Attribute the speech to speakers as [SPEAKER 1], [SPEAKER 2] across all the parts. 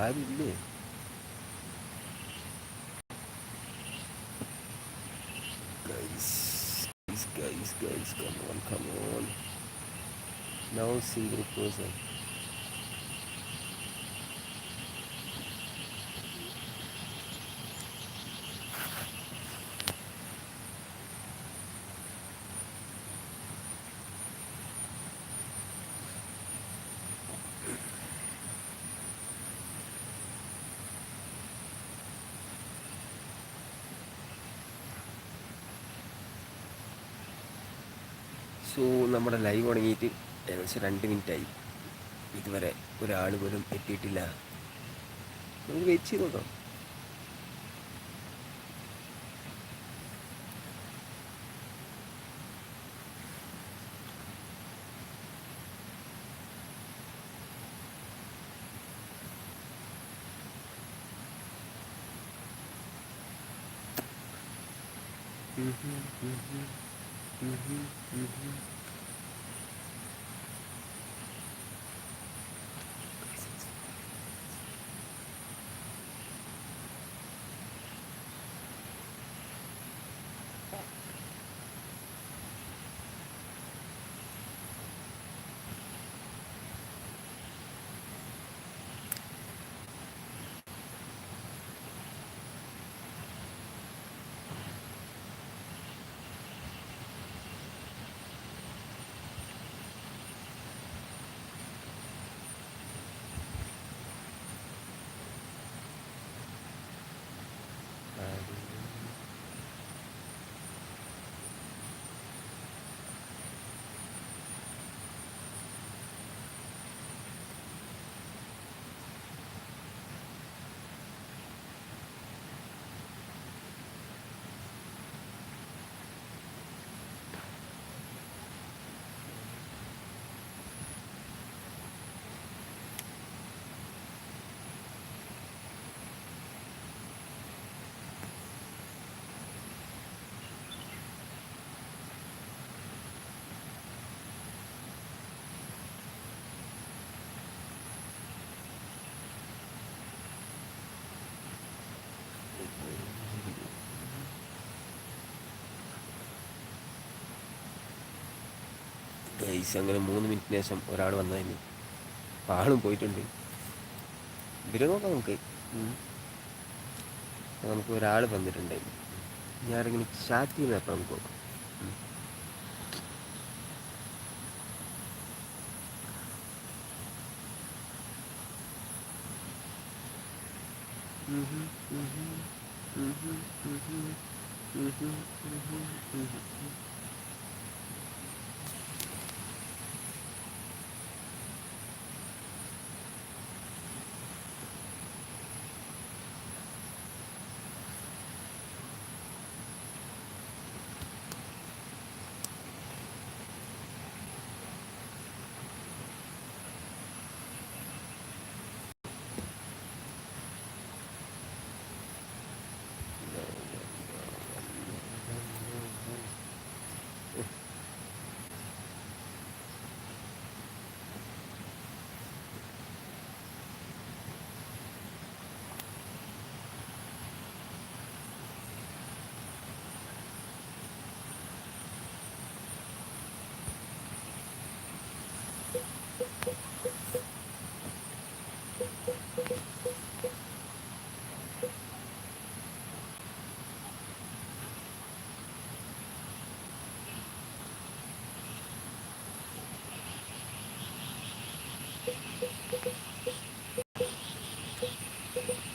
[SPEAKER 1] ആരില്ലേ Guys, guys, guys, guys, come on, come on. Now single person. നമ്മുടെ live തുടങ്ങിയിട്ട് ഏകദേശം രണ്ട് മിനിറ്റായി. ഇതുവരെ ഒരാൾ പോലും എത്തിയിട്ടില്ല. നമുക്ക് വെയിറ്റ് ചെയ്ത് നോക്കാം. ഗൈസ് അങ്ങനെ മൂന്ന് മിനിറ്റിന് ശേഷം ഒരാൾ വന്നതിന് അപ്പം ആളും പോയിട്ടുണ്ട് ഇവരെ നോക്കാം നമുക്ക്. നമുക്ക് ഒരാൾ വന്നിട്ടുണ്ടായിരുന്നു ഞാൻ ഇങ്ങനെ ചാറ്റ് ചെയ്യുന്നപ്പോൾ നമുക്ക് നോക്കാം ഉം. ഉഹും, ഉഹും, Thank you.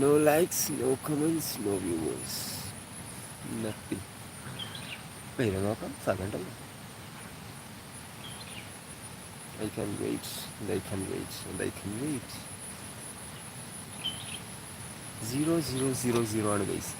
[SPEAKER 1] No likes, no comments, no viewers. Nothing. പേര് നോക്കാം സ്ഥലമുണ്ടല്ലോ I can wait and I can wait and I can wait. Zero zero zero zero ആണ് ഗൈസ്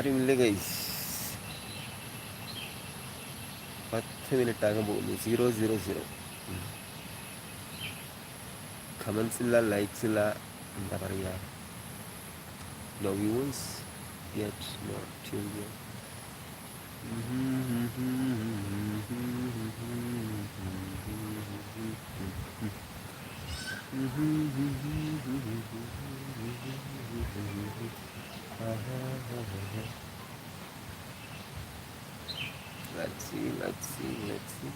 [SPEAKER 1] ആരുമില്ല ഗൈസ് പത്ത് മിനിറ്റ് ആകാൻ പോകുന്നു സീറോ സീറോ സീറോ കമൻസ് ഇല്ല likes ഇല്ല എന്താ പറയുക no views yet not tune Let's see, let's see, let's see.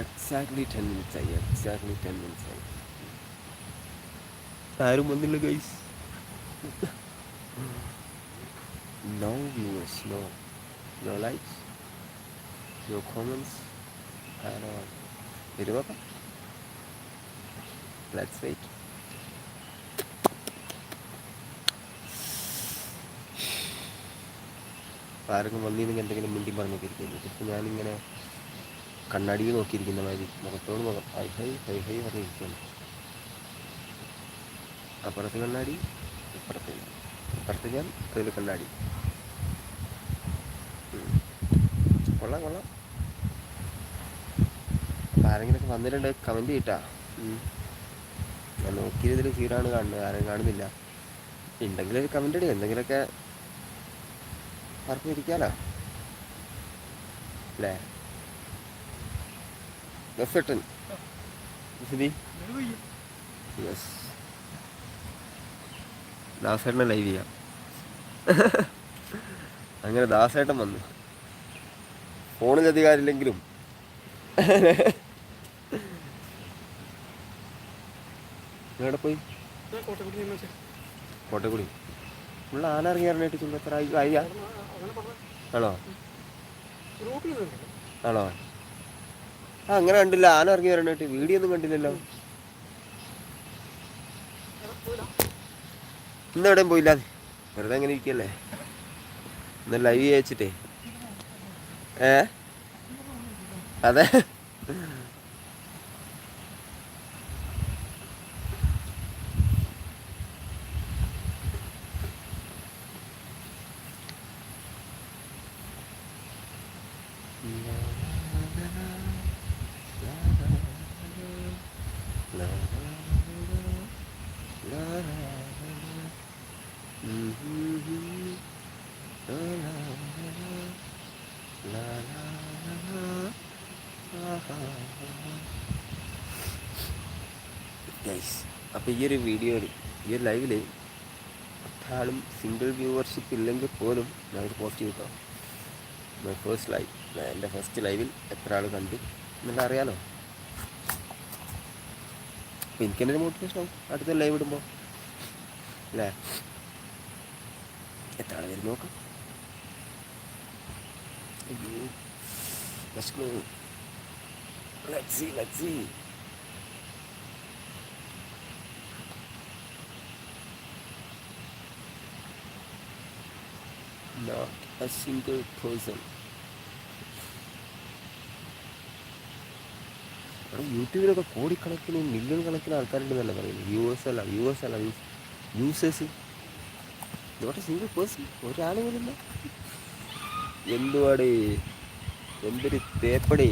[SPEAKER 1] Exactly 10 minutes ആയി exactly 10 minutes ആയി ആരും വന്നില്ല guys no viewers no no likes no comments at all. Did you Let's wait. ആരെങ്കിലും വന്നിരുന്നെങ്കിൽ എന്തെങ്കിലും മിണ്ടി പറഞ്ഞൊക്കെ ഇരിക്കുന്നു ഇപ്പം ഞാനിങ്ങനെ കണ്ണാടിയിൽ നോക്കിയിരിക്കുന്ന മാതിരി മുഖത്തോട് മുഖം. ഹൈ ഹൈ ഹൈ ഹൈ പറഞ്ഞിരിക്കുന്നു അപ്പുറത്ത് കണ്ണാടി ഇപ്പുറത്ത് ഇപ്പുറത്ത് ഞാൻ അതിൽ കണ്ണാടി. കൊള്ളാം കൊള്ളാം. ആരെങ്കിലൊക്കെ വന്നിട്ടുണ്ട് കമന്റ് ചെയ്യട്ടാ. ഞാൻ നോക്കിയതിൽ ഫീഡാണ് കാണുന്നത് ആരും കാണുന്നില്ല. ഉണ്ടെങ്കിൽ ഒരു കമന്റ് ഇടുക എന്തെങ്കിലുമൊക്കെ പറഞ്ഞിരിക്കാലോ. അല്ലേ? ദസട്ടൻ സ്ഥിതി യെസ് ദാസേട്ടനെ ലൈവ് ചെയ്യാം. അങ്ങനെ ദാസേട്ടൻ വന്നു. ഫോണിൽ അധികാരമില്ലെങ്കിലും. എവിടെ പോയി? കോട്ടക്കുടി. ഉള്ള ആന ഇറങ്ങിയാറിനായിട്ട് ചുമ ആയി ആണോ? ആണോ? ആ അങ്ങനെ കണ്ടില്ല. ആന ഇറങ്ങി വരാനായിട്ട് വീഡിയോ ഒന്നും കണ്ടില്ലല്ലോ. ഇന്നെവിടെയും പോയില്ല വെറുതെ അങ്ങനെ ഇരിക്കല്ലേ? ഇന്ന് ലൈവ് അയച്ചിട്ടേ ഏ? അതെ. ഈ ഒരു വീഡിയോയിൽ ഈ ഒരു ലൈവിൽ ഒരാളും സിംഗിൾ വ്യൂവർഷിപ്പ് ഇല്ലെങ്കിൽ പോലും ഞാനൊരു പോസ്റ്റ് ചെയ്തു മൈ ഫസ്റ്റ് ലൈവ് എന്റെ ഫസ്റ്റ് ലൈവിൽ എത്ര ആൾ കണ്ടു എന്നുള്ള അറിയാലോ? അപ്പോൾ എനിക്ക് തന്നെ ഒരു മോട്ടിവേഷൻ ആവും അടുത്ത ലൈവ് ഇടുമ്പോൾ അല്ലേ? എത്ര ആൾ വരും നോക്കാം. അയ്യോ. വിശക്കുന്നു Let's see, let's see. Not a single person. യൂട്യൂബിലൊക്കെ കോടിക്കണക്കിന് മില്യൺ കണക്കിന് ആൾക്കാരുണ്ടെന്നല്ല പറയുന്നത്. വ്യൂവേഴ്സ് അല്ല വ്യൂവേഴ്സ് അല്ല users not a single person ഒരാൾ പോലില്ല എന്തുവാടേ? എന്തൊരു തേപ്പടേ?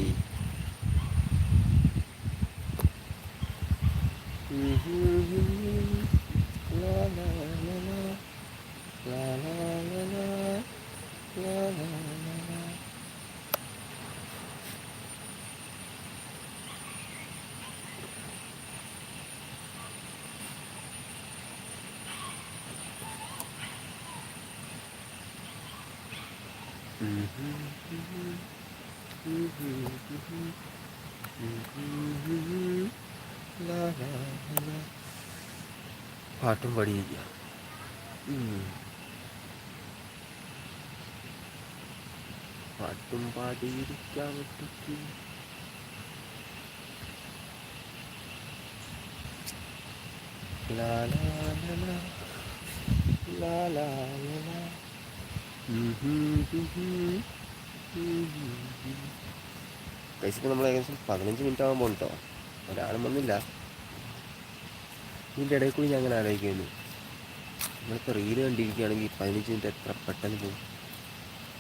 [SPEAKER 1] പാട്ടും പാടിയിരിക്കുക. പാട്ടും പാടിയിരിക്കാൻ പറ്റും ലാ ലാ ലാ ലാ. ലാ ലാ ലാ. ലാ. ഉം ഹും ഹും ഹും. ഉം ഹും ഹും. കഴിച്ചിട്ട് നമ്മൾ ഏകദേശം പതിനഞ്ച് മിനിറ്റ് ആകുമ്പോൾ കേട്ടോ ഒരാളും വന്നില്ല ഇതിന്റെ ഇടയിൽ കൂടി ഞാൻ അങ്ങനെ ആലോചിക്കുന്നു നമ്മളിപ്പോൾ റീൽ കണ്ടിരിക്കുകയാണെങ്കിൽ പതിനഞ്ച് മിനിറ്റ് എത്ര പെട്ടെന്ന് പോകും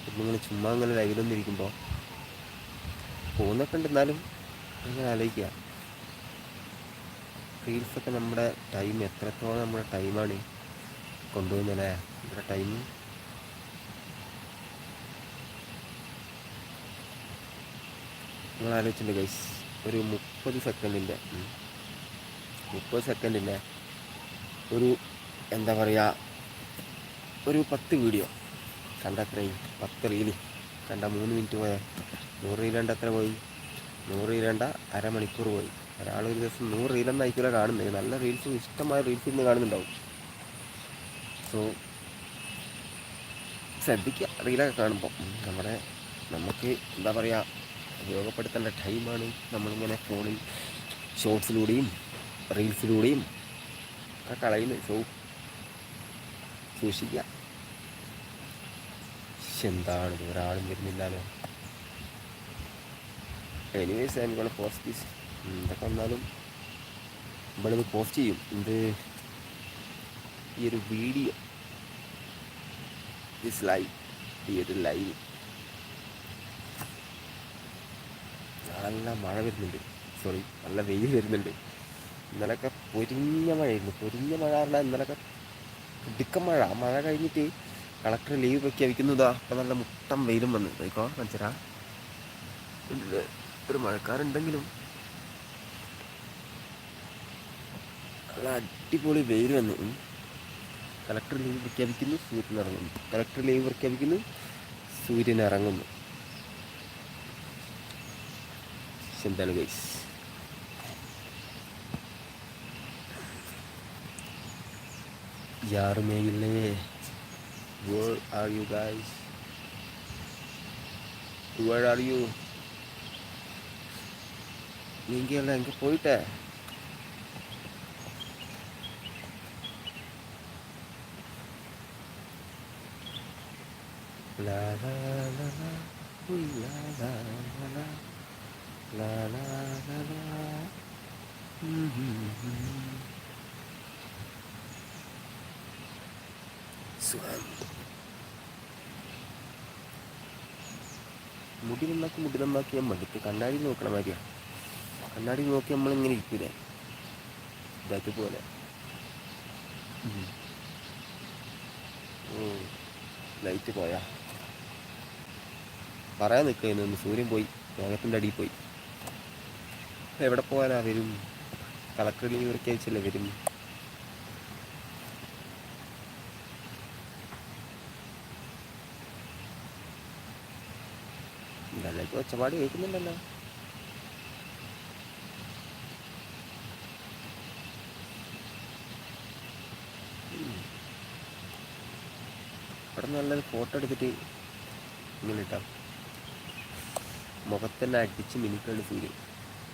[SPEAKER 1] ഇപ്പം ഇങ്ങനെ ചുമ്മാ അങ്ങനെ ലൈവിലൊന്നും ഇരിക്കുമ്പോൾ പോകുന്നൊക്കെ ഉണ്ട് എന്നാലും അങ്ങനെ ആലോചിക്കുക റീൽസൊക്കെ നമ്മുടെ ടൈം എത്രത്തോളം നമ്മുടെ ടൈമാണ് കൊണ്ടുപോകുന്നല്ലേ നമ്മുടെ ടൈം നിങ്ങൾ ആലോചിച്ചിട്ടുണ്ട് ഗൈസ് ഒരു മുപ്പത് സെക്കൻഡിന്റെ മുപ്പത് സെക്കൻഡിന്റെ ഒരു എന്താ പറയുക ഒരു പത്ത് വീഡിയോ കണ്ട അത്രയും പത്ത് റീൽ കണ്ട മൂന്ന് മിനിറ്റ് പോയ നൂറ് റീൽ കണ്ട എത്ര പോയി? നൂറ് റീൽ കണ്ട അരമണിക്കൂർ പോയി. ഒരാൾ ഒരു ദിവസം നൂറ് റീലൊന്നും ആയിക്കൂല കാണുന്നത്. നല്ല റീൽസ് ഇഷ്ടമായ റീൽസ് ഇന്ന് കാണുന്നുണ്ടാവും. സോ ശ്രദ്ധിക്കുക. റീലൊക്കെ കാണുമ്പോൾ നമ്മുടെ നമുക്ക് എന്താ പറയുക ഉപയോഗപ്പെടുത്തേണ്ട ടൈമാണ് നമ്മളിങ്ങനെ ഫോണിൽ ഷോർട്സിലൂടെയും റീൽസിലൂടെയും ഒക്കെ കളയുന്നത്. സോ സൂക്ഷിക്കുക. എന്താണ് ഒരാളും വരുന്നില്ലല്ലോ. Anyways I gonna post this എന്തൊക്കെ വന്നാലും ഇവിടെ ഇത് പോസ്റ്റ് ചെയ്യും. എന്ത് ഈ ഒരു വീഡിയോ ദിസ് ലൈവ് ഈ ഒരു ലൈവ് നല്ല മഴ വരുന്നുണ്ട്. സോറി നല്ല വെയിൽ വരുന്നുണ്ട്. ഇന്നലൊക്കെ പൊരിഞ്ഞ മഴയായിരുന്നു. പൊരിഞ്ഞ മഴ പറഞ്ഞാൽ ഇന്നലൊക്കെ ഇടുക്കം മഴ. മഴ കഴിഞ്ഞിട്ട് കളക്ടർ ലീവ് പ്രഖ്യാപിക്കുന്നതാ അപ്പം നല്ല മുട്ടം വെയിലും വന്നു. നോക്കോ മനസ്സിലാ ഒരു മഴക്കാരുണ്ടെങ്കിലും നല്ല അടിപൊളി വെയിൽ വന്നു. കളക്ടർ ലീവ് പ്രഖ്യാപിക്കുന്നു സൂര്യൻ ഇറങ്ങുന്നു. കളക്ടർ ലീവ് പ്രഖ്യാപിക്കുന്നു സൂര്യൻ ഇറങ്ങുന്നു. sandalo guys. Yarmele eh. where are you guys? Where are you? எங்கே இல்லை எங்கே போயிட்டேன் La la la la, ooh la la la la. മുടി നന്നാക്കി മുടി നന്നാക്കി ഞാൻ മടുത്ത്. കണ്ണാടി നോക്കണ മാതിരിയാ. കണ്ണാടി നോക്കി നമ്മളിങ്ങനെ ഇരിക്കൂലേ? ഇതാക്കി. ഓ ലൈറ്റ് പോയാ. പറയാൻ നിൽക്കുന്നു സൂര്യൻ പോയി. മേഘത്തിന്റെ അടിയിൽ പോയി. എവിടെ പോകാനാ വരും? കളക്ടർ ലീവ് പ്രഖ്യാപിച്ചല്ലേ വരും? എന്തായാലും ഒച്ചപാട് കേൾക്കുന്നുണ്ടല്ലോ. അവിടെ നല്ലൊരു ഫോട്ടോ എടുത്തിട്ട് ഇങ്ങനെ ഇട്ടാം. മുഖത്തന്നെ അടിച്ച് മിനിക്കാണ് സൂര്യൻ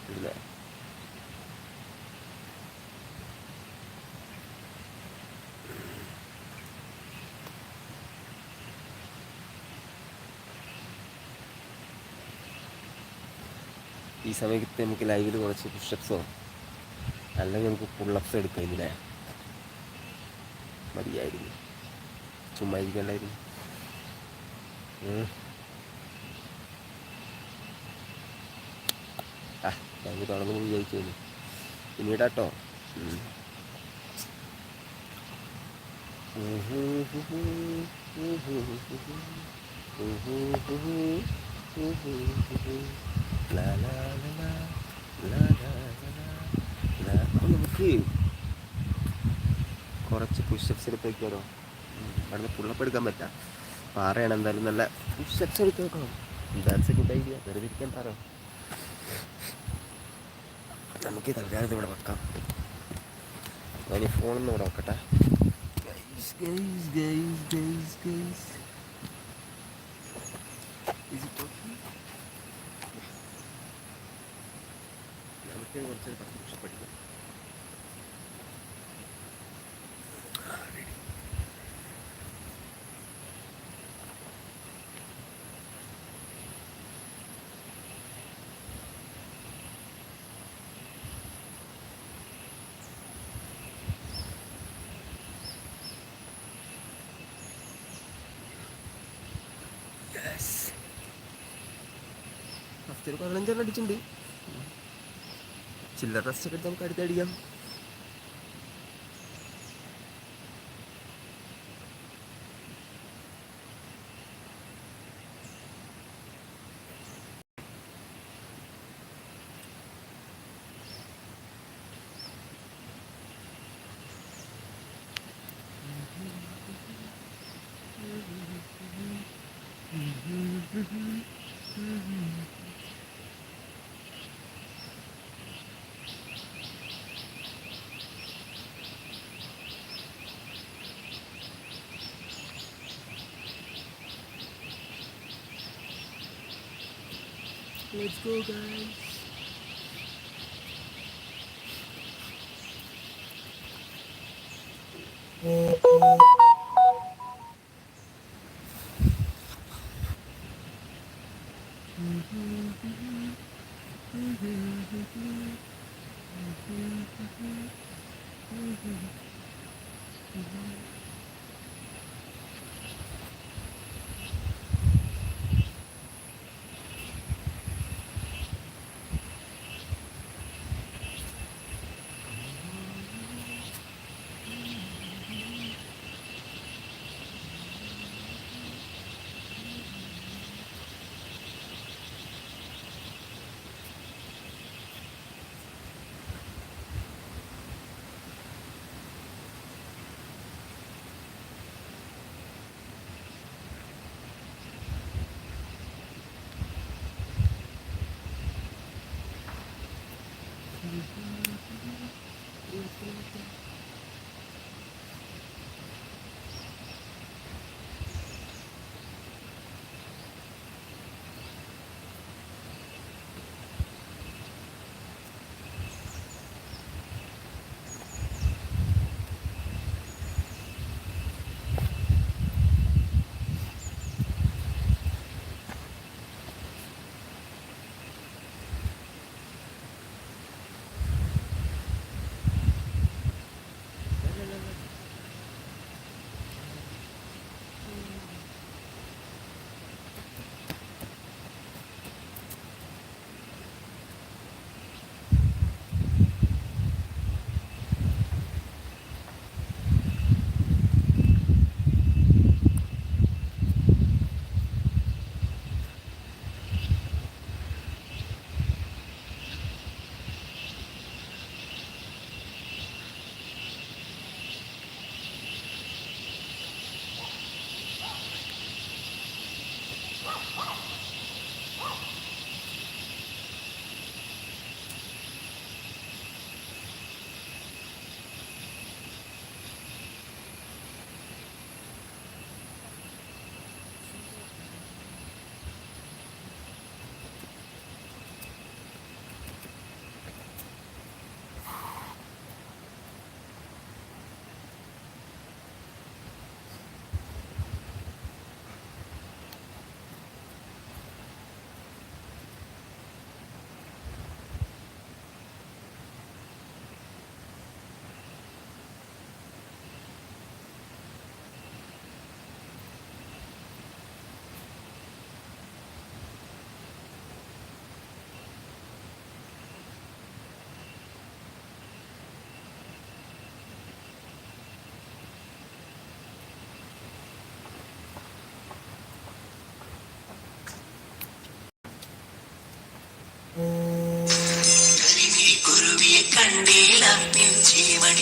[SPEAKER 1] ഇടുന്നത് ഈ സമയത്ത് നമുക്ക് ലൈവിൽ കുറച്ച് പുഷപ്സോ അല്ലെങ്കിൽ നമുക്ക് പുള്ളപ്സ് എടുക്കാം ഇല്ലേ? മതിയായിരുന്നു. ചുമ്മാ ഇരിക്കണ്ടായിരുന്നു. ലാ ലാ ലാ, ലാ. അപ്പൊ നമുക്ക് കുറച്ച് പുഷപ്സ് എടുത്ത് വെക്കാലോ അവിടെ പുള്ളപ്പ് എടുക്കാൻ പറ്റാം. പാറയാണ് എന്തായാലും നല്ല പുഷപ്സ് എടുത്ത് വെക്കണം ദാറ്റ്സ് എ ഗുഡ് ഐഡിയ വെറുതെ ഇരിക്കാൻ പാറോ നമുക്ക് തൽക്കാലത്ത് ഇവിടെ വെക്കാം. ഞാൻ ഈ ഫോണൊന്നും ഇവിടെ വെക്കട്ടെ. നമുക്ക് കുറച്ചൊരു guys, ഒരു പതിനഞ്ചെണ്ണം അടിച്ചിട്ടുണ്ട്. ചില്ലറ റെസ്റ്റ് ഒക്കെ എടുത്ത് നമുക്ക് അടുത്തടിക്കാം Let's go, guys.
[SPEAKER 2] Mm-hmm.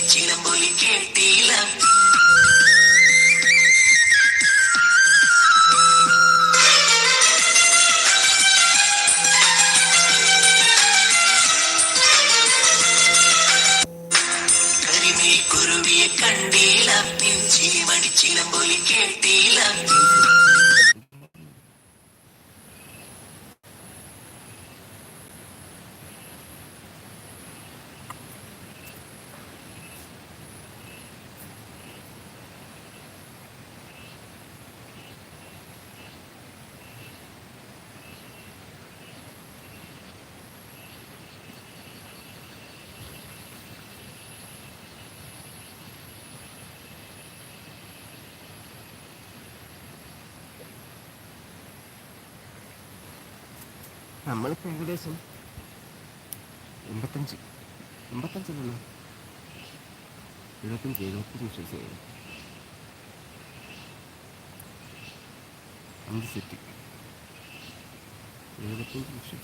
[SPEAKER 2] ചിലമ്പൊലി കേട്ടീല
[SPEAKER 1] നമ്മളിപ്പോൾ ഏകദേശം എൺപത്തഞ്ച് എൺപത്തഞ്ചല്ലല്ലോ എഴുപത്തഞ്ച് എഴുപത്തഞ്ച് ആയി അഞ്ച് സെറ്റ് എഴുപത്തഞ്ച് നിമിഷം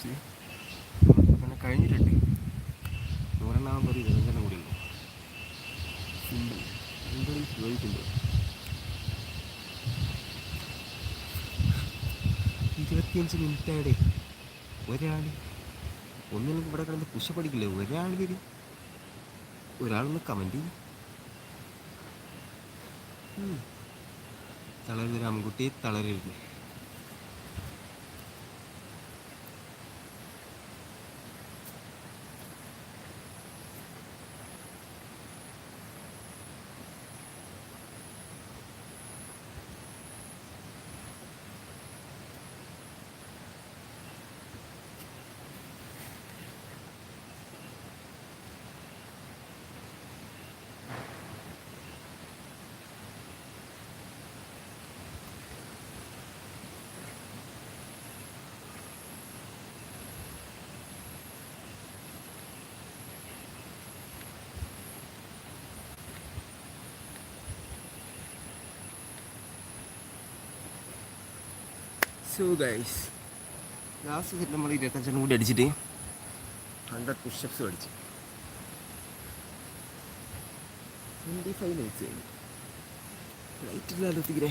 [SPEAKER 1] പിന്നെ കഴിഞ്ഞിട്ടുണ്ട് നൂറെണ്ണാമത് ഒരു ഇരുപത്തഞ്ചെണ്ണം കൂടി ചോദിക്കുമ്പോൾ ഇരുപത്തിയഞ്ച് മിനിറ്റായുടെ ഒരാൾ ഒന്നിനും ഇവിടെ കിടന്ന് പുഷ പഠിക്കില്ലേ? ഒരാൾ വരും. ഒരാളൊന്ന് കമന്റ് ചെയ്യും. തളരുന്ന രാമൻകുട്ടി തളരരുത്. സോ ഗൈസ് ലാസ്റ്റ് സെറ്റ് നമ്മൾ ഇരുപത്തഞ്ചെണ്ണം കൂടി അടിച്ചിട്ട് ഹൺഡ്രഡ് പുഷപ്സ് അടിച്ചു. ട്വന്റി ഫൈവ് മിനിറ്റ്സ് കഴിഞ്ഞു. ലൈറ്റ് ഇല്ലല്ലോ തീരെ.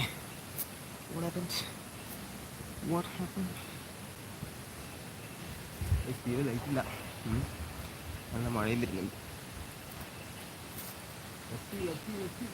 [SPEAKER 1] വാട്ട് ഹാപ്പൻ വാട്ട് ഹാപ്പൻ തീരെ ലൈറ്റ് ഇല്ല. നല്ല മഴയും വരുന്നുണ്ട്. എത്തി എത്തി എത്തി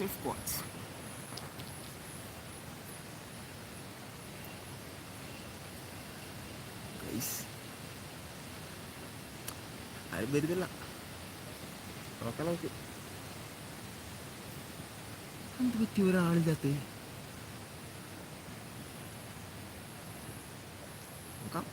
[SPEAKER 1] Pistol squats. Guys. ആരും വരുന്നില്ല നോക്കാം നമുക്ക് എന്ത് പറ്റി ഒരാളില്ലാത്ത നോക്കാം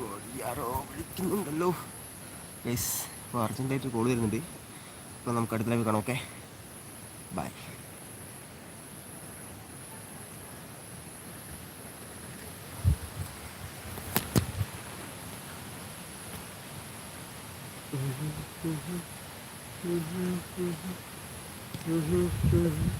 [SPEAKER 1] God, ആരോ വിളിക്കുന്നുണ്ടല്ലോ. യെസ് അപ്പോൾ അർജന്റായിട്ട് കോൾ വരുന്നുണ്ട്. അപ്പോൾ നമുക്ക് അടുത്ത ലൈവ് കാണാം ഓക്കെ ബൈ Mm-hmm.